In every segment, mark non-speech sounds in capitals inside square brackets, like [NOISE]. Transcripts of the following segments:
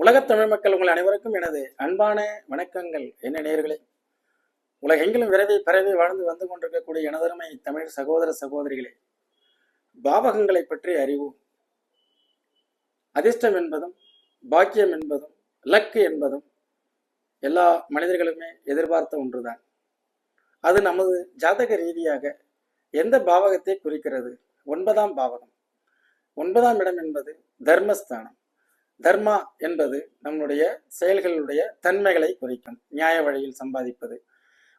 உலகத் தமிழ் மக்கள் உங்கள் அனைவருக்கும் எனது அன்பான வணக்கங்கள். என்ன நேர்களே உலகெங்கிலும் விரைவி பரவி வாழ்ந்து வந்து கொண்டிருக்கக்கூடிய எனதருமை தமிழ் சகோதர சகோதரிகளே பாவகங்களை பற்றி அறிவோம் அதிர்ஷ்டம் என்பதும் பாக்கியம் என்பதும் லக்கு என்பதும் எல்லா மனிதர்களுமே எதிர்பார்த்த ஒன்றுதான். அது நமது ஜாதக ரீதியாக எந்த பாவகத்தை குறிக்கிறது? ஒன்பதாம் பாவகம். ஒன்பதாம் இடம் என்பது தர்மஸ்தானம். தர்மா என்பது நம்முடைய செயல்களுடைய தன்மைகளை குறிக்கும். நியாய வழியில் சம்பாதிப்பது.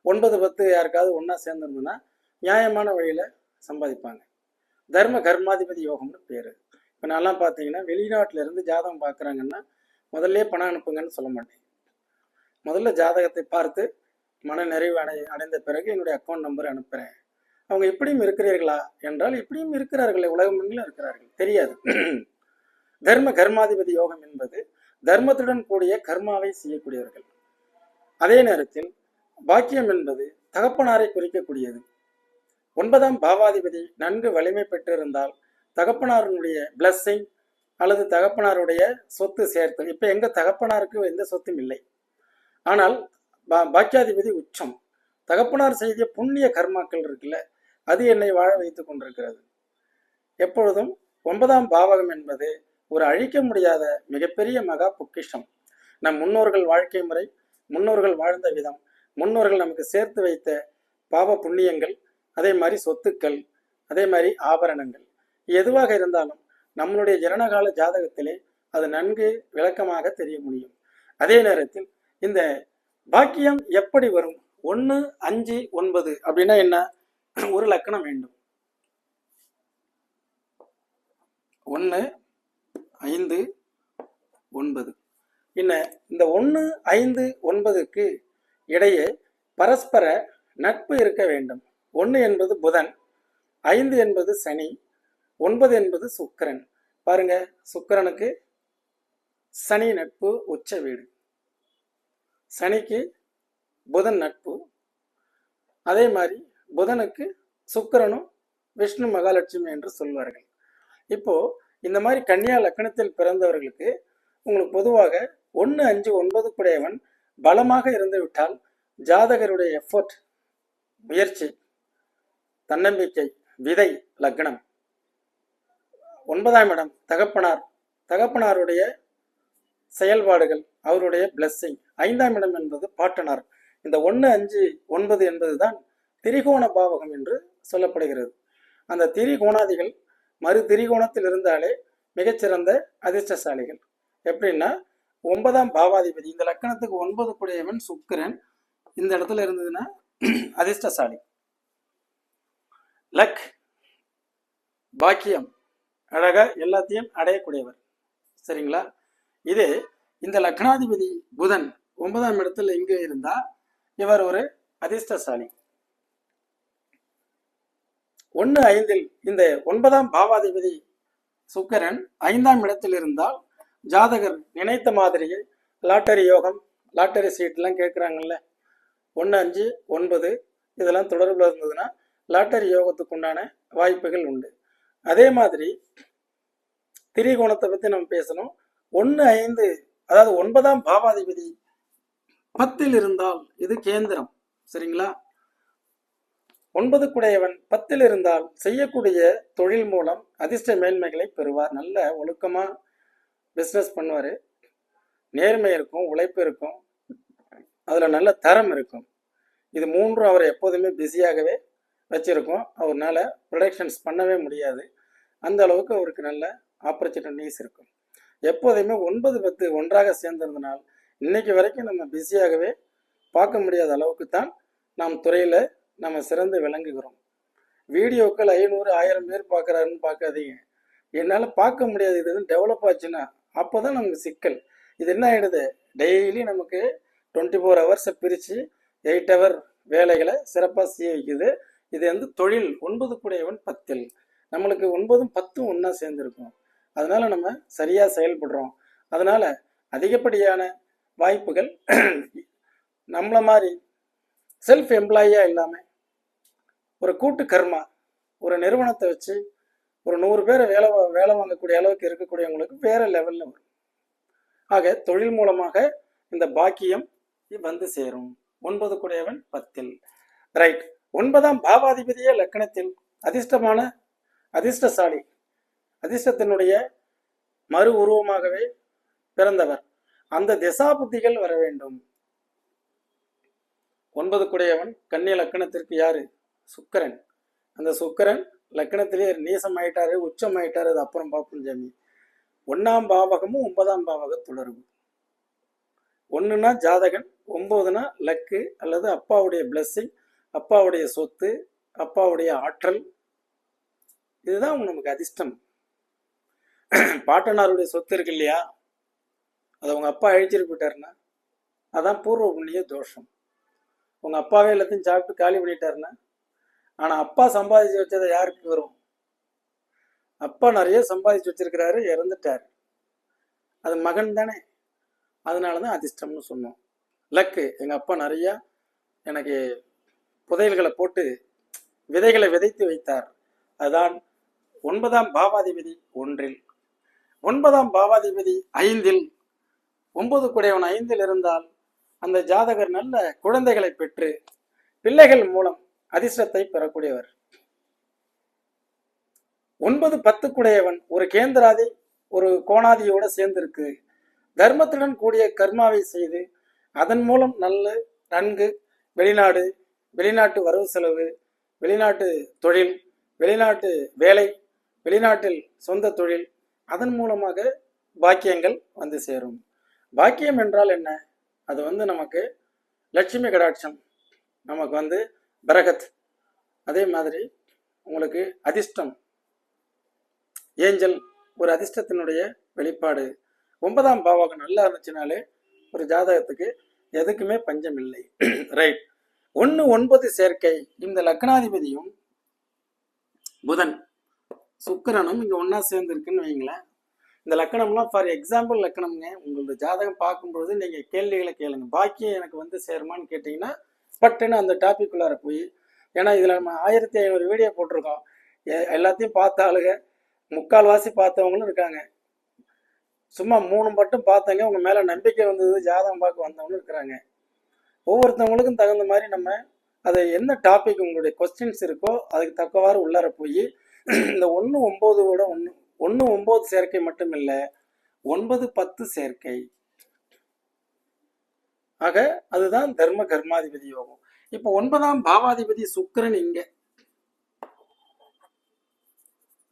ஒன்பது பத்து யாருக்காவது ஒன்றா சேர்ந்துருந்ததுன்னா நியாயமான வழியில் சம்பாதிப்பாங்க. தர்ம கர்மாதிபதி யோகம்னு பேர். இப்போ நான்லாம் பார்த்தீங்கன்னா வெளிநாட்டில இருந்து ஜாதகம் பார்க்குறாங்கன்னா முதல்ல பணம் அனுப்புங்கன்னு சொல்ல மாட்டேன். முதல்ல ஜாதகத்தை பார்த்து மன நிறைவு அடை அடைந்த பிறகு என்னுடைய அக்கௌண்ட் நம்பர் அனுப்புகிறேன் அவங்க இப்படியும் இருக்கிறீர்களா? என்றால் இப்படியும் இருக்கிறார்கள் உலகமெங்கிலும் இருக்கிறார்கள். தெரியாது. தர்ம கர்மாதிபதி யோகம் என்பது தர்மத்துடன் கூடிய கர்மாவை செய்யக்கூடியவர்கள். அதே நேரத்தில் பாக்கியம் என்பது தகப்பனாரை குறிக்கக்கூடியது. ஒன்பதாம் பாவாதிபதி நன்கு வலிமை பெற்றிருந்தால் தகப்பனாருடைய பிளஸ்ஸிங் அல்லது தகப்பனாருடைய சொத்து சேர்த்தல். இப்போ எங்க தகப்பனாருக்கு எந்த சொத்தும் இல்லை. ஆனால் பா பாக்கியாதிபதி உச்சம். தகப்பனார் செய்திய புண்ணிய கர்மாக்கள் இருக்குல்ல அது என்னை வாழ வைத்துக் கொண்டிருக்கிறது. எப்பொழுதும் ஒன்பதாம் பாவகம் என்பது ஒரு அழிக்க முடியாத மிகப்பெரிய மகா பொக்கிஷம். நம் முன்னோர்கள் வாழ்க்கை முறை முன்னோர்கள் வாழ்ந்த விதம் முன்னோர்கள் நமக்கு சேர்த்து வைத்த பாவ புண்ணியங்கள் அதே மாதிரி சொத்துக்கள் அதே மாதிரி ஆபரணங்கள். எதுவாக இருந்தாலும் நம்மளுடைய ஜனனகால ஜாதகத்திலே அது நன்கு விளக்கமாக தெரிய முடியும். அதே நேரத்தில் இந்த பாக்கியம் எப்படி வரும்? ஒன்று அஞ்சு ஒன்பது அப்படின்னா என்ன? ஒரு லக்கணம் வேண்டும். ஒன்று ஐந்து ஒன்பது. என்ன இந்த ஒன்று ஐந்து ஒன்பதுக்கு இடையே பரஸ்பர நட்பு இருக்க வேண்டும். ஒன்று என்பது புதன் ஐந்து என்பது சனி ஒன்பது என்பது சுக்கரன். பாருங்க சுக்கிரனுக்கு சனி நட்பு உச்ச வீடு. சனிக்கு புதன் நட்பு. அதே மாதிரி புதனுக்கு சுக்கிரனும் விஷ்ணு மகாலட்சுமி என்று சொல்வார்கள். இப்போ இந்த மாதிரி கன்னியா லக்கணத்தில் பிறந்தவர்களுக்கு உங்களுக்கு பொதுவாக ஒன்று அஞ்சு ஒன்பது குடையவன் பலமாக இருந்து விட்டால் ஜாதகருடைய எஃபர்ட் முயற்சி தன்னம்பிக்கை விதை லக்னம். ஒன்பதாம் இடம் தகப்பனார். தகப்பனாருடைய செயல்பாடுகள் அவருடைய பிளஸ்ஸிங் ஐந்தாம் இடம் என்பது பாட்டனார். இந்த ஒன்று அஞ்சு ஒன்பது என்பதுதான் திரிகோண பாவகம் என்று சொல்லப்படுகிறது. அந்த திரிகோணாதிகள் மறு திரிகோணத்தில் இருந்தாலே மிகச்சிறந்த அதிர்ஷ்டசாலிகள். எப்படின்னா ஒன்பதாம் பாவாதிபதி இந்த லக்கணத்துக்கு ஒன்பது குடையவன் சுக்கிரன் இந்த இடத்துல இருந்ததுன்னா [CLEARS THROAT] அதிர்ஷ்டசாலி. லக் பாக்கியம் அழகா எல்லாத்தையும் அடையக்கூடியவர். சரிங்களா? இது இந்த லக்னாதிபதி புதன் ஒன்பதாம் இடத்துல இங்கே இருந்தா இவர் ஒரு அதிர்ஷ்டசாலி. ஒன்று ஐந்தில் இந்த ஒன்பதாம் பாவாதிபதி சுக்கரன் ஐந்தாம் இடத்தில் இருந்தால் ஜாதகர் நினைத்த மாதிரியே லாட்டரி யோகம் லாட்டரி சீட்லாம் கேட்குறாங்கல்ல. ஒன்று அஞ்சு ஒன்பது இதெல்லாம் தொடர்பில் இருந்ததுன்னா லாட்டரி யோகத்துக்கு உண்டான வாய்ப்புகள் உண்டு. அதே மாதிரி திரிகோணத்தை பற்றி நம்ம பேசணும். ஒன்று ஐந்து அதாவது ஒன்பதாம் பாவாதிபதி பத்தில் இருந்தால் இது கேந்திரம். சரிங்களா? ஒன்பது குடையவன் பத்தில் இருந்தால் செய்யக்கூடிய தொழில் மூலம் அதிர்ஷ்ட மேன்மைகளை பெறுவார். நல்ல ஒழுக்கமா பிஸ்னஸ் பண்ணுவார். நேர்மை இருக்கும் உழைப்பு இருக்கும். அதில் நல்ல தரம் இருக்கும். இது மூன்றும் அவர் எப்போதுமே பிஸியாகவே வச்சிருக்கோம். அவர்னால ப்ரொடக்ஷன்ஸ் பண்ணவே முடியாது. அந்த அளவுக்கு அவருக்கு நல்ல ஆப்பர்ச்சுனிட்டிஸ் இருக்கும். எப்போதுமே ஒன்பது பத்து ஒன்றாக சேர்ந்திருந்தனால் இன்னைக்கு வரைக்கும் நம்ம பிஸியாகவே பார்க்க முடியாத அளவுக்கு தான் நாம் துறையில் நம்ம சிறந்து விளங்குகிறோம். வீடியோக்கள் ஐநூறு ஆயிரம் பேர் பார்க்குறாருன்னு பார்க்காதீங்க. என்னால் பார்க்க முடியாது. இது டெவலப் ஆச்சுன்னா அப்போ தான் நமக்கு சிக்கல். இது என்ன ஆகிடுது டெய்லி நமக்கு டுவெண்ட்டி ஃபோர் ஹவர்ஸை பிரித்து எயிட் ஹவர் வேலைகளை சிறப்பாக செய்ய வைக்குது. இது வந்து தொழில் ஒன்பது கூடையவன் பத்தில். நம்மளுக்கு ஒன்பதும் பத்தும் ஒன்றா சேர்ந்துருக்கும். அதனால் நம்ம சரியாக செயல்படுறோம். அதனால் அதிகப்படியான வாய்ப்புகள் [CLEARS THROAT] நம்மளை மாதிரி செல்ஃப் எம்ப்ளாயியாக இல்லாமல் ஒரு கூட்டு கர்மா ஒரு நிறுவனத்தை வச்சு ஒரு நூறு பேர் வேலை வேலை வாங்கக்கூடிய அளவுக்கு இருக்கக்கூடியவங்களுக்கு வேற லெவலில் வரும். ஆக தொழில் மூலமாக இந்த பாக்கியம் வந்து சேரும். ஒன்பது கூடியவன் பத்தில். ரைட் ஒன்பதாம் பாவாதிபதியே லக்கணத்தில் அதிர்ஷ்டமான அதிர்ஷ்டசாலி அதிர்ஷ்டத்தினுடைய மறு உருவமாகவே பிறந்தவர். அந்த திசாபுத்திகள் வர வேண்டும். ஒன்பது குடையவன் கன்னி லக்கணத்திற்கு யாரு? சுக்கரன். அந்த சுக்கரன் லக்கணத்திலே நீசம் ஆயிட்டாரு உச்சம் ஆயிட்டாரு அது அப்புறம் பார்ப்போம் ஜாமி. ஒன்னாம் பாவகமும் ஒன்பதாம் பாவக தொடர்பு. ஒன்றுனா ஜாதகன் ஒன்பதுனா லக்கு அல்லது அப்பாவுடைய பிளஸ்ஸிங் அப்பாவுடைய சொத்து அப்பாவுடைய ஆற்றல். இதுதான் நமக்கு அதிர்ஷ்டம். பாட்டனாருடைய சொத்து இருக்கு இல்லையா? அதை உங்கள் அப்பா அழிச்சிட்டு போயிட்டாருன்னா அதான் பூர்வ புண்ணிய தோஷம். உங்கள் அப்பாவே எல்லாத்தையும் சாப்பிட்டு காலி பண்ணிட்டாருன்னா ஆனா அப்பா சம்பாதிச்சு வச்சதை யாருக்கு வரும்? அப்பா நிறைய சம்பாதிச்சு வச்சிருக்கிறாரு இறந்துட்டார். அது மகன் தானே. அதனாலதான் அதிர்ஷ்டம்னு சொன்னோம். லக்கு எங்க அப்பா நிறைய எனக்கு புதையல்களை போட்டு விதைகளை விதைத்து வைத்தார். அதுதான் ஒன்பதாம் பாவாதிபதி ஒன்றில். ஒன்பதாம் பாவாதிபதி ஐந்தில். ஒன்பது குடையவன் ஐந்தில் இருந்தால் அந்த ஜாதகர் நல்ல குழந்தைகளை பெற்று பிள்ளைகள் மூலம் அதிர்ஷ்டத்தை பெறக்கூடியவர். ஒன்பது பத்துக்குடையவன் ஒரு கேந்திராதி ஒரு கோணாதியோட சேர்ந்திருக்கு. தர்மத்துடன் கூடிய கர்மாவை செய்து அதன் மூலம் நல்ல நன்கு வெளிநாடு வெளிநாட்டு வரவு செலவு வெளிநாட்டு தொழில் வெளிநாட்டு வேலை வெளிநாட்டில் சொந்த தொழில் அதன் மூலமாக பாக்கியங்கள் வந்து சேரும். பாக்கியம் என்றால் என்ன? அது வந்து நமக்கு லட்சுமி கடாட்சம். நமக்கு வந்து பரகத். அதே மாதிரி உங்களுக்கு அதிர்ஷ்டம். ஏஞ்சல் ஒரு அதிர்ஷ்டத்தினுடைய வெளிப்பாடு. ஒன்பதாம் பாவகம் நல்லா இருந்துச்சுனாலே ஒரு ஜாதகத்துக்கு எதுக்குமே பஞ்சம் இல்லை ரைட் ஒன்று ஒன்பது சேர்க்கை. இந்த லக்னாதிபதியும் புதன் சுக்கிரனும் இங்கே ஒன்றா சேர்ந்துருக்குன்னு வைங்களேன். இந்த லக்கணம்லாம் ஃபார் எக்ஸாம்பிள் லக்கணம்ங்க. உங்களோட ஜாதகம் பார்க்கும்பொழுது நீங்கள் கேள்விகளை கேளுங்க. பாக்கியம் எனக்கு வந்து சேருமான்னு கேட்டிங்கன்னா பட்டுன்னு அந்த டாபிக் உள்ளார போய் ஏன்னா இதில் நம்ம ஆயிரத்தி ஐநூறு வீடியோ போட்டிருக்கோம். எல்லாத்தையும் பார்த்த ஆளுங்க முக்கால்வாசி பார்த்தவங்களும் இருக்காங்க. சும்மா மூணு மட்டும் பார்த்தவங்க உங்கள் மேலே நம்பிக்கை வந்தது ஜாதகம் பார்க்க வந்தவங்களும் இருக்கிறாங்க. ஒவ்வொருத்தவங்களுக்கும் தகுந்த மாதிரி நம்ம அது என்ன டாபிக் உங்களுடைய கொஸ்டின்ஸ் இருக்கோ அதுக்கு தக்கவாறு உள்ளார போய் இந்த ஒன்று ஒம்போதோட ஒன்று ஒன்று ஒம்பது சேர்க்கை மட்டும் இல்லை ஒன்பது பத்து சேர்க்கை. ஆக அதுதான் தர்ம கர்மாதிபதி யோகம். இப்போ ஒன்பதாம் பாவாதிபதி சுக்கிரன் இங்க.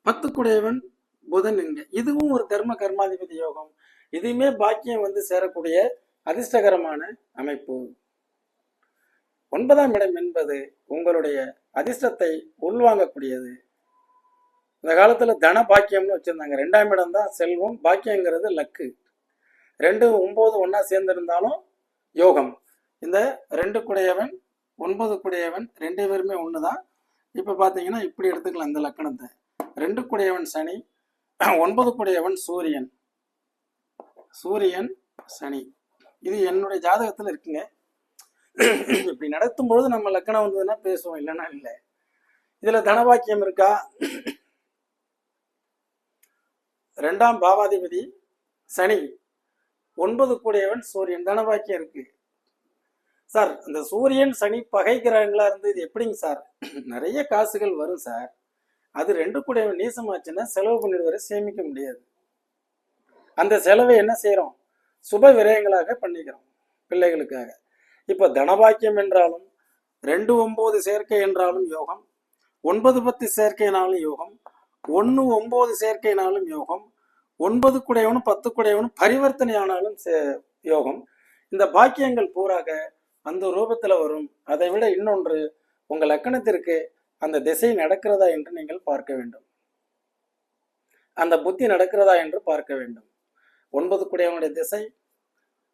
பத்துக்குடையவன் புதன் இங்க. இதுவும் ஒரு தர்ம கர்மாதிபதி யோகம். இதுவுமே பாக்கியம் வந்து சேரக்கூடிய அதிர்ஷ்டகரமான அமைப்பு. ஒன்பதாம் இடம் என்பது உங்களுடைய அதிர்ஷ்டத்தை உள்வாங்கக்கூடியது. இந்த காலத்துல தன பாக்கியம்னு வச்சிருந்தாங்க. ரெண்டாம் இடம் தான் செல்வம் பாக்கியங்கிறது லக்கு. ரெண்டு ஒன்பது ஒன்னா சேர்ந்திருந்தாலும் யோகம். இந்த ரெண்டு குடையவன் ஒன்பது குடையவன் ரெண்டு பேருமே ஒன்று தான் இப்போ பார்த்தீங்கன்னா இப்படி எடுத்துக்கலாம் இந்த லக்கணத்தை. ரெண்டு குடையவன் சனி ஒன்பது குடையவன் சூரியன். சூரியன் சனி. இது என்னுடைய ஜாதகத்தில் இருக்குங்க. இப்படி நடத்தும் பொழுது நம்ம லக்கணம் வந்ததுன்னா பேசுவோம் இல்லைன்னா இல்லை. இதுல தனவாக்கியம் இருக்கா? ரெண்டாம் பாவாதிபதி சனி. ஒன்பது கூடியவன் சூரியன். தனபாக்கியம் இருக்கு. சார் இந்த சூரியன் சனி பகை கிரகங்களா இருந்து இது எப்படிங்க சார்? [CLEARS THROAT] நிறைய காசுகள் வரும் சார். அது ரெண்டு கூடியவன் நீசமாச்சுன்னா செலவு பண்ணிடுவரை சேமிக்க முடியாது. அந்த செலவை என்ன செய்கிறோம் சுப விரயங்களாக பண்ணிக்கிறோம் பிள்ளைகளுக்காக. இப்போ தனபாக்கியம் என்றாலும் ரெண்டு ஒன்பது சேர்க்கை என்றாலும் யோகம் ஒன்பது பத்து சேர்க்கைனாலும் யோகம் ஒன்று ஒன்பது சேர்க்கைனாலும் யோகம் ஒன்பது குடையவனும் பத்து குடையவனும் பரிவர்த்தனை ஆனாலும் சே- யோகம். இந்த பாக்கியங்கள் பூராக அந்த ரூபத்தில் வரும். அதை விட இன்னொன்று உங்கள் லக்கணத்திற்கு அந்த திசை நடக்கிறதா என்று நீங்கள் பார்க்க வேண்டும். அந்த புத்தி நடக்கிறதா என்று பார்க்க வேண்டும். ஒன்பது குடையவனுடைய திசை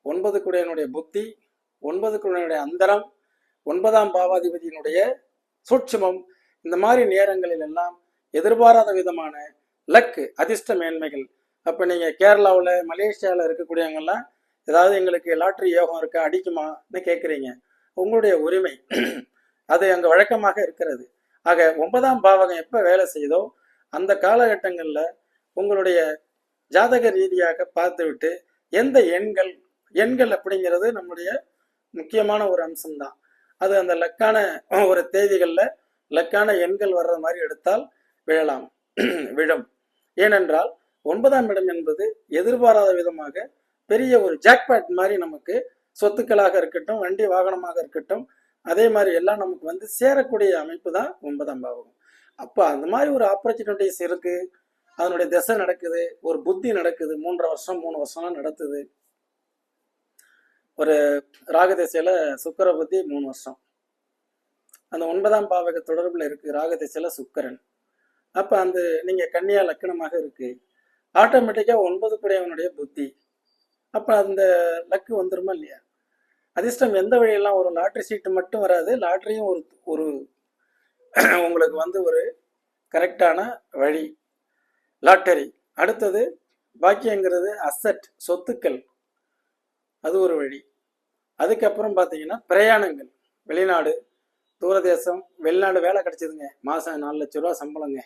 ஒன்பது குடையனுடைய புத்தி ஒன்பது குடையனுடைய அந்தரம் ஒன்பதாம் பாவாதிபதியினுடைய சூட்சுமம் இந்த மாதிரி நேரங்களில் எல்லாம் எதிர்பாராத விதமான லக்கு அதிர்ஷ்ட மேன்மைகள் அப்போ நீங்கள் கேரளாவில் மலேசியாவில் இருக்கக்கூடியவங்கெல்லாம் ஏதாவது எங்களுக்கு லாட்ரி யோகம் இருக்கா அடிக்குமான்னு கேட்குறீங்க உங்களுடைய உரிமை [CLEARS THROAT] அது அங்கே வழக்கமாக இருக்கிறது. ஆக ஒன்பதாம் பாவகம் எப்போ வேலை செய்தோ அந்த காலகட்டங்களில் உங்களுடைய ஜாதக ரீதியாக பார்த்துவிட்டு எந்த எண்கள் எண்கள் அப்படிங்கிறது நம்முடைய முக்கியமான ஒரு அம்சம்தான். அது அந்த லக்கான [CLEARS THROAT] ஒரு தேதிகளில் லக்கான எண்கள் வர்ற மாதிரி எடுத்தால் விழலாம் [CLEARS THROAT] விழும். ஏனென்றால் ஒன்பதாம் இடம் என்பது எதிர்பாராத விதமாக பெரிய ஒரு ஜாக்பேட் மாதிரி நமக்கு சொத்துக்களாக இருக்கட்டும் வண்டி வாகனமாக இருக்கட்டும் அதே மாதிரி எல்லாம் நமக்கு வந்து சேரக்கூடிய அமைப்பு தான் ஒன்பதாம் பாவகம். அப்போ அந்த மாதிரி ஒரு ஆப்பர்ச்சுனிட்டிஸ் இருக்கு. அதனுடைய திசை நடக்குது ஒரு புத்தி நடக்குது மூன்றரை வருஷம் மூணு வருஷம்லாம் நடத்துது. ஒரு ராக திசையில சுக்கர புத்தி மூணு வருஷம். அந்த ஒன்பதாம் பாவக தொடர்பில் இருக்கு ராக திசையில சுக்கரன். அப்போ அந்த நீங்க கன்னியா லக்கணமாக இருக்கு. ஆட்டோமேட்டிக்காக ஒன்பது குடையவனுடைய புத்தி. அப்போ அந்த லக்கு வந்துருமா இல்லையா? அதிர்ஷ்டம் எந்த வழியெல்லாம் வரும்? லாட்ரி சீட்டு மட்டும் வராது லாட்ரியும் ஒரு ஒரு [CLEARS THROAT] உங்களுக்கு வந்து ஒரு கரெக்டான வழி. லாட்டரி அடுத்தது பாக்கியங்கிறது அசட் சொத்துக்கள். அது ஒரு வழி. அதுக்கப்புறம் பார்த்தீங்கன்னா பிரயாணங்கள். வெளிநாடு தூரதேசம் வெளிநாடு வேலை கிடைச்சதுங்க. மாதம் நாலு லட்ச ரூபா சம்பளங்க.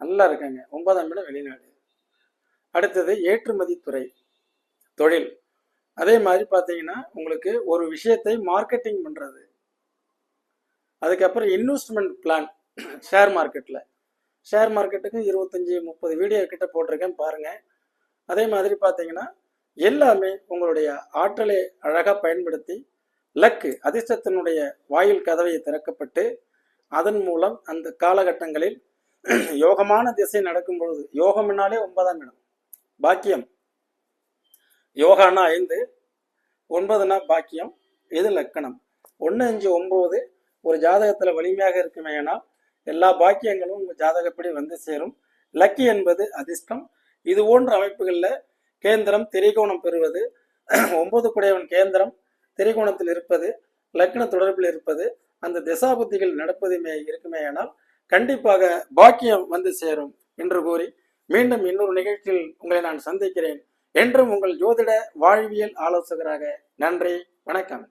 நல்லா இருக்காங்க. ஒன்பதாம் இடம் வெளிநாடு. அடுத்தது ஏற்றுமதி துறை தொழில். அதே மாதிரி பார்த்தீங்கன்னா உங்களுக்கு ஒரு விஷயத்தை மார்க்கெட்டிங் பண்ணுறது அதுக்கப்புறம் இன்வெஸ்ட்மெண்ட் பிளான் ஷேர் மார்க்கெட்டில் ஷேர் மார்க்கெட்டுக்கு இருபத்தஞ்சி முப்பது வீடியோ கிட்ட போட்டிருக்கேன் பாருங்கள் அதே மாதிரி பார்த்தீங்கன்னா எல்லாமே உங்களுடைய ஆற்றலை அழகாக பயன்படுத்தி லக்கு அதிர்ஷ்டத்தினுடைய வாயில் கதவையை திறக்கப்பட்டு அதன் மூலம் அந்த காலகட்டங்களில் யோகமான திசை நடக்கும் பொழுது யோகம்னாலே ஒன்பதாம் இடம். பாக்கியம். யோகானா ஐந்து ஒன்பதுனா பாக்கியம் இது லக்கணம்? ஒன்று அஞ்சு ஒம்பது ஒரு ஜாதகத்தில் வலிமையாக இருக்குமேனா எல்லா பாக்கியங்களும் உங்கள் ஜாதகப்படி வந்து சேரும். லக்கி என்பது அதிர்ஷ்டம். இது போன்ற அமைப்புகளில் கேந்திரம் திரிகோணம் பெறுவது. ஒன்பது குடையவன் கேந்திரம் திரிகோணத்தில் இருப்பது லக்ன தொடர்பில் இருப்பது அந்த திசாபுத்திகள் நடப்பதுமே இருக்குமேயானால் கண்டிப்பாக பாக்கியம் வந்து சேரும் என்று கூறி மீண்டும் இன்னொரு நிகழ்ச்சியில் உங்களை நான் சந்திக்கிறேன் என்றும் உங்கள் ஜோதிட வாழ்வியல் ஆலோசகராக நன்றி வணக்கம்.